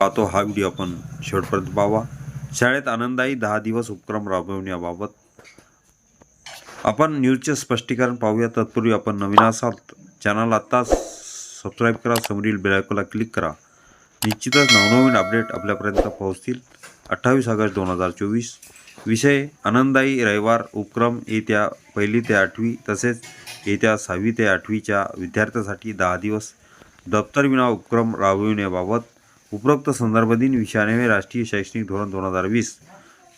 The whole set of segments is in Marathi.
पाहतो हा व्हिडिओ आपण शेवटपर्यंत पाहावा. शाळेत आनंददायी दहा दिवस उपक्रम राबवण्याबाबत आपण न्यूजचे स्पष्टीकरण पाहूया. तत्पूर्वी आपण नवीन असाल चॅनल आत्ता सबस्क्राईब करा समोरील बेलायकोला क्लिक करा. निश्चितच नवनवीन अपडेट आपल्यापर्यंत पोहोचतील. अठ्ठावीस ऑगस्ट दोन हजार चोवीस. विषय आनंददायी रविवार उपक्रम येत्या पहिली ते आठवी तसेच येत्या सहावी ते आठवीच्या विद्यार्थ्यासाठी दहा दिवस दप्तरविना उपक्रम राबविण्याबाबत उपरोक्त संदर्भ दिन विषयाने राष्ट्रीय शैक्षणिक धोरण दोन हजार वीस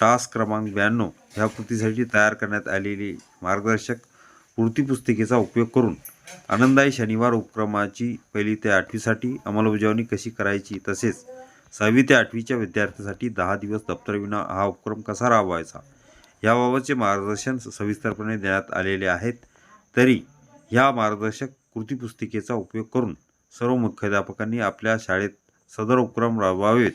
टास्क क्रमांक ब्याण्णव ह्या कृतीसाठी तयार करण्यात आलेली मार्गदर्शक कृतीपुस्तिकेचा पुस्तिकेचा उपयोग करून आनंदाई शनिवार उपक्रमाची पहिली ते आठवीसाठी अंमलबजावणी कशी करायची तसेच सहावी ते आठवीच्या विद्यार्थ्यांसाठी दहा दिवस दप्तरविना हा उपक्रम कसा राबवायचा? याबाबतचे मार्गदर्शन सविस्तरपणे देण्यात आलेले आहेत. तरी ह्या मार्गदर्शक कृतीपुस्तिकेचा उपयोग करून सर्व मुख्याध्यापकांनी आपल्या शाळेत सदर उपक्रम राबवावेत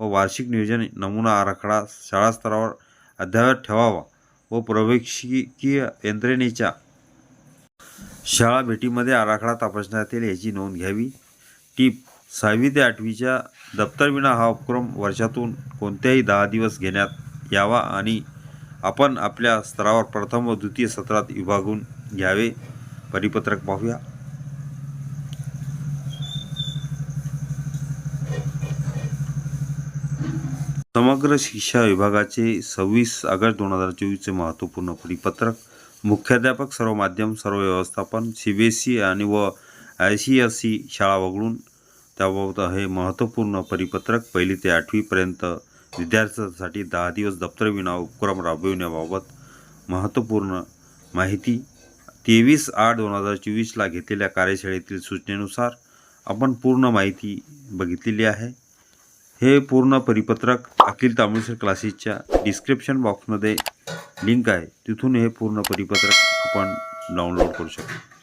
व वार्षिक नियोजन नमुना आराखडा शाळास्तरावर अध्यावत अद्ययावत ठेवावा व प्रवेशिकीय यंत्रणेच्या शाळा भेटीमध्ये आराखडा तपासण्यात येईल याची नोंद घ्यावी. टीप सहावी ते आठवीच्या दप्तरविना हा उपक्रम वर्षातून कोणत्याही दहा दिवस घेण्यात यावा आणि आपण आपल्या स्तरावर प्रथम व द्वितीय सत्रात विभागून घ्यावे. परिपत्रक पाहूया. समग्र शिक्षा विभागाचे सव्वीस ऑगस्ट दोन हजार चोवीसचे महत्त्वपूर्ण परिपत्रक मुख्याध्यापक सर्व माध्यम सर्व व्यवस्थापन सी बी एस सी आणि व आय सी एस सी शाळा वगळून त्याबाबत हे महत्त्वपूर्ण परिपत्रक पहिली ते आठवीपर्यंत विद्यार्थ्यांसाठी दहा दिवस दप्तरविना उपक्रम राबविण्याबाबत महत्त्वपूर्ण माहिती तेवीस आठ दोन हजार चोवीसला घेतलेल्या कार्यशाळेतील सूचनेनुसार आपण पूर्ण माहिती बघितलेली आहे. हे पूर्ण परिपत्रक अखिल तामिळसर क्लासेसच्या डिस्क्रिप्शन बॉक्समध्ये लिंक आहे. तिथून हे पूर्ण परिपत्रक आपण डाउनलोड करू शकतो.